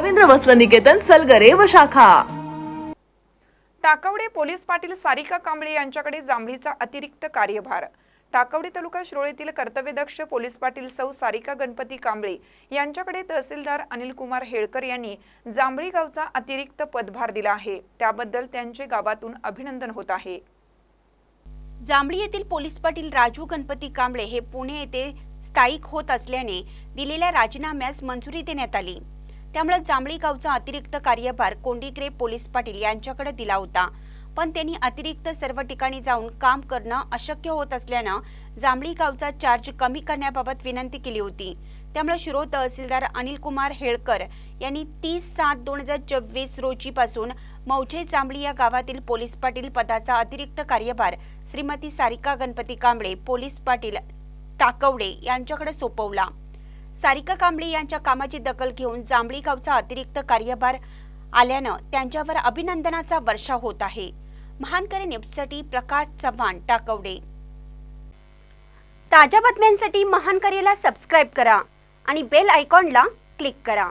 रवींद्र वस्त्र निकेतन सलगरे व शाखा. टाकवडे पोलीस पाटील सारिका कांबळे यांच्याकडे जांभळीचा अतिरिक्त कार्यभार. टाकवडे तालुका शिरोळीतील कर्तव्यदक्ष पोलीस पाटील सौ सारिका गणपती कांबळे यांच्याकडे तहसीलदार अनिल कुमार हेळकर यांनी जांभळी गावचा अतिरिक्त पदभार दिला आहे. त्याबद्दल त्यांचे गावातून अभिनंदन होत आहे. जांभळी येथील पोलीस पाटील राजू गणपती कांबळे हे पुणे येथे स्थायिक होत असल्याने दिलेल्या राजीनाम्यास मंजुरी देण्यात आली. त्यामुळे जांभळी गावचा अतिरिक्त कार्यभार कोंडीग्रे पोलीस पाटील यांच्याकडे दिला होता. पण त्यांनी अतिरिक्त सर्व ठिकाणी जाऊन काम करणं अशक्य होत असल्यानं जांभळी गावचा चार्ज कमी करण्याबाबत विनंती केली होती. त्यामुळे शिरो तहसीलदार अनिल कुमार हेळकर यांनी तीस सात दोन हजार चोवीस रोजीपासून मौजे जांभळी या गावातील पोलीस पाटील पदाचा अतिरिक्त कार्यभार श्रीमती सारिका गणपती कांबळे पोलीस पाटील टाकवडे यांच्याकडे सोपवला. सारिका कांबळे यांच्या कामाची दखल घेऊन जांभळी गावचा अतिरिक्त कार्यभार आल्यानं त्यांच्यावर अभिनंदनाचा वर्षाव होत आहे. महानकरी न्यूजसाठी प्रकाश चव्हाण टाकवडे. ताज्या बातम्यांसाठी महानकरेला सबस्क्राईब करा आणि बेल आयकॉनला क्लिक करा.